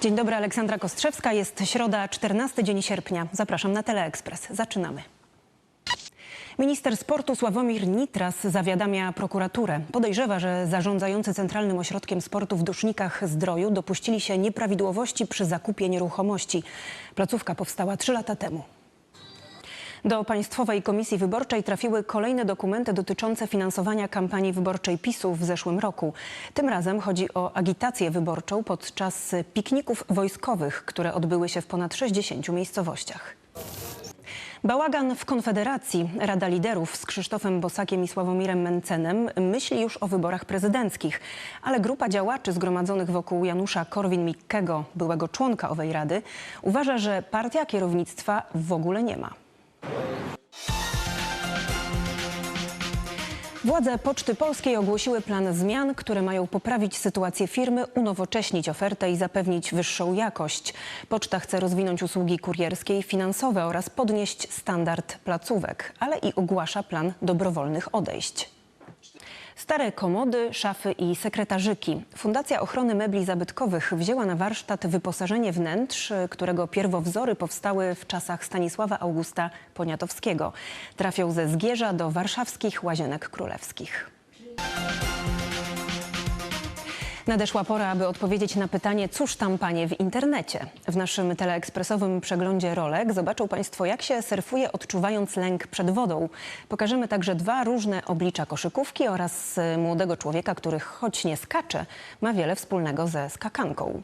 Dzień dobry, Aleksandra Kostrzewska. Jest środa, 14 dzień sierpnia. Zapraszam na Teleekspres. Zaczynamy. Minister sportu Sławomir Nitras zawiadamia prokuraturę. Podejrzewa, że zarządzający Centralnym Ośrodkiem Sportu w Dusznikach Zdroju dopuścili się nieprawidłowości przy zakupie nieruchomości. Placówka powstała trzy lata temu. Do Państwowej Komisji Wyborczej trafiły kolejne dokumenty dotyczące finansowania kampanii wyborczej PiSu w zeszłym roku. Tym razem chodzi o agitację wyborczą podczas pikników wojskowych, które odbyły się w ponad 60 miejscowościach. Bałagan w Konfederacji. Rada Liderów z Krzysztofem Bosakiem i Sławomirem Mencenem myśli już o wyborach prezydenckich, ale grupa działaczy zgromadzonych wokół Janusza Korwin-Mikkego, byłego członka owej rady, uważa, że partia kierownictwa w ogóle nie ma. Władze Poczty Polskiej ogłosiły plan zmian, które mają poprawić sytuację firmy, unowocześnić ofertę i zapewnić wyższą jakość. Poczta chce rozwinąć usługi kurierskie i finansowe oraz podnieść standard placówek, ale i ogłasza plan dobrowolnych odejść. Stare komody, szafy i sekretarzyki. Fundacja Ochrony Mebli Zabytkowych wzięła na warsztat wyposażenie wnętrz, którego pierwowzory powstały w czasach Stanisława Augusta Poniatowskiego. Trafią ze Zgierza do warszawskich Łazienek Królewskich. Nadeszła pora, aby odpowiedzieć na pytanie, cóż tam panie w internecie. W naszym teleekspresowym przeglądzie rolek zobaczą Państwo, jak się surfuje, odczuwając lęk przed wodą. Pokażemy także dwa różne oblicza koszykówki oraz y, młodego człowieka, który choć nie skacze, ma wiele wspólnego ze skakanką.